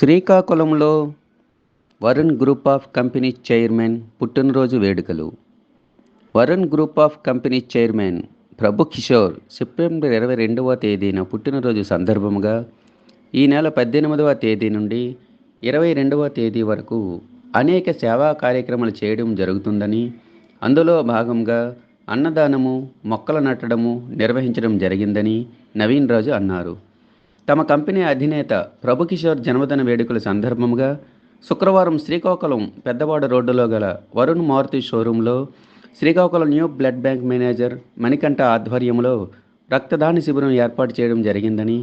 శ్రీకాకుళంలో Varun group of company chairman పుట్టినరోజు వేడుకలు. Varun group of company chairman Prabhu Kishore September ఇరవై రెండవ తేదీన పుట్టినరోజు సందర్భంగా ఈ నెల పద్దెనిమిదవ తేదీ నుండి ఇరవై రెండవ తేదీ వరకు అనేక సేవా కార్యక్రమాలు చేయడం జరుగుతుందని అందులో భాగంగా అన్నదానము మొక్కలు నాటడము నిర్వహించడం జరిగిందని నవీన్ రాజు అన్నారు. తమ కంపెనీ అధినేత ప్రభుకిషోర్ జన్మదిన వేడుకల సందర్భంగా శుక్రవారం శ్రీకాకుళం పెద్దవాడ రోడ్డులో గల వరుణ్ మారుతి షోరూంలో Srikakulam new blood bank manager Manikanta ఆధ్వర్యంలో రక్తదాన శిబిరం ఏర్పాటు చేయడం జరిగిందని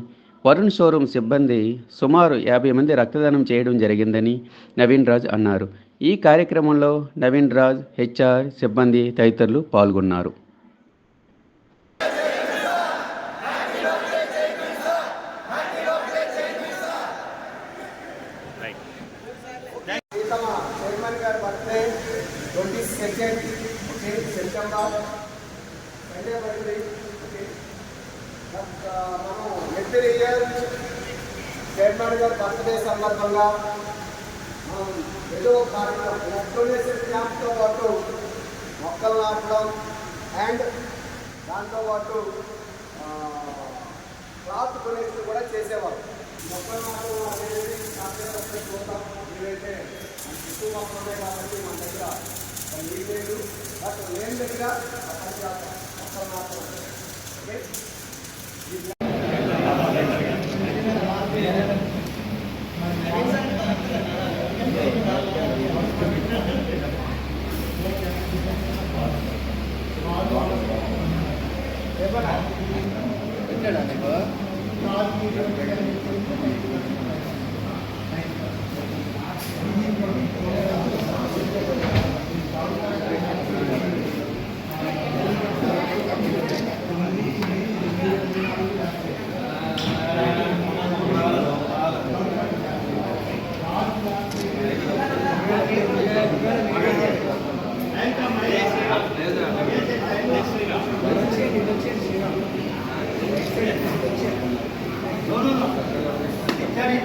వరుణ్ షోరూం సిబ్బంది సుమారు యాభై మంది రక్తదానం చేయడం జరిగిందని నవీన్ రాజ్ అన్నారు. ఈ కార్యక్రమంలో నవీన్ రాజ్ హెచ్ఆర్ సిబ్బంది తదితరులు పాల్గొన్నారు సీతమ్మ చైర్మన్ గారి birthday twenty second okay September Sunday birthday okay. మనం ఎవ్రీ ఇయర్ చైర్మన్ గారి బర్త్డే సందర్భంగా మనం ఏదో కార్యక్రమం బ్లడ్ క్యాంప్తో పాటు మొక్కలు నాటడం అండ్ దాంతో పాటు క్లాత్ డొనేషన్ కూడా చేసేవారు. మొక్కలు నాటడం అనేది కాకపోతే చూద్దాం మీరైతే మన చుట్టూ మొక్కలు ఉన్నాయి కాబట్టి మన దగ్గర నీళ్ళు బట్ లేని దగ్గర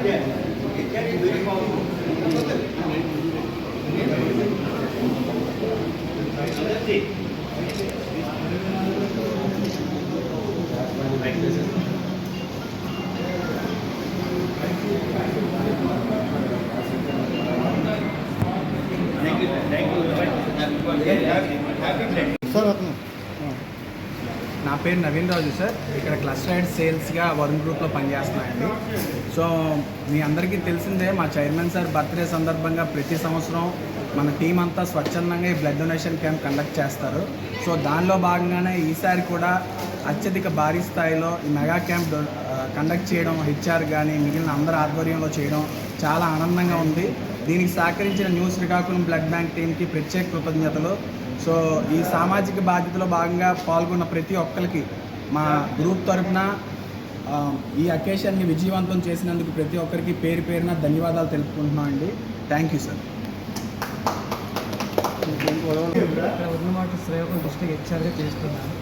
Thank you. Thank you. Thank you. Happy day. నా పేరు నవీన్ రాజు సార్. ఇక్కడ క్లస్టర్డ్ సేల్స్గా వరుణ్ గ్రూప్లో పనిచేస్తున్నాయండి సో మీ అందరికీ తెలిసిందే మా చైర్మన్ సార్ బర్త్డే సందర్భంగా ప్రతి సంవత్సరం మన టీం అంతా స్వచ్ఛందంగా ఈ బ్లడ్ డొనేషన్ క్యాంప్ కండక్ట్ చేస్తారు. సో దానిలో భాగంగానే ఈసారి కూడా అత్యధిక భారీ స్థాయిలో ఈ మెగా క్యాంప్ డొ- కండక్ట్ చేయడం హెచ్ఆర్ కానీ మిగిలిన అందరి ఆధ్వర్యంలో చేయడం చాలా ఆనందంగా ఉంది. దీనికి సహకరించిన న్యూస్ శ్రీకాకుళం బ్లడ్ బ్యాంక్ టీంకి ప్రత్యేక కృతజ్ఞతలు. సో ఈ సామాజిక బాధ్యతలో భాగంగా పాల్గొన్న ప్రతి ఒక్కరికి మా గ్రూప్ తరఫున ఈ అకేషన్ని విజయవంతం చేసినందుకు ప్రతి ఒక్కరికి పేరు పేరున ధన్యవాదాలు తెలుపుకుంటున్నాం అండి. థ్యాంక్ యూ సార్ ఇక్కడ ఉన్నమాట శ్రీకాకుళం డిస్ట్రిక్ట్ చేస్తున్నాను.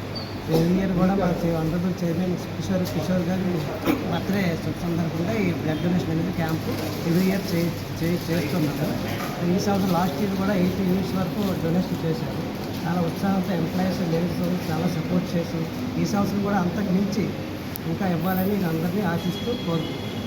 ఎవ్రీ ఇయర్ కూడా మా అందరూ చైర్మన్ కిషోర్ కిషోర్ గారి బర్త్డే సందర్భంగా ఈ బ్లడ్ డొనేషన్ అనేది క్యాంపు ఎవ్రీ ఇయర్ చేస్తున్నారు. ఈ సంవత్సరం లాస్ట్ ఇయర్ కూడా ఎయిటీ యూనిట్స్ వరకు డొనేషన్ చేశారు. చాలా ఉత్సాహంతో ఎంప్లాయీస్ లేడీస్ చాలా సపోర్ట్ చేసి ఈ సంవత్సరం కూడా అంతకు మించి ఇంకా ఇవ్వాలని నేను అందరినీ ఆశిస్తూ కోరుకుంటున్నాను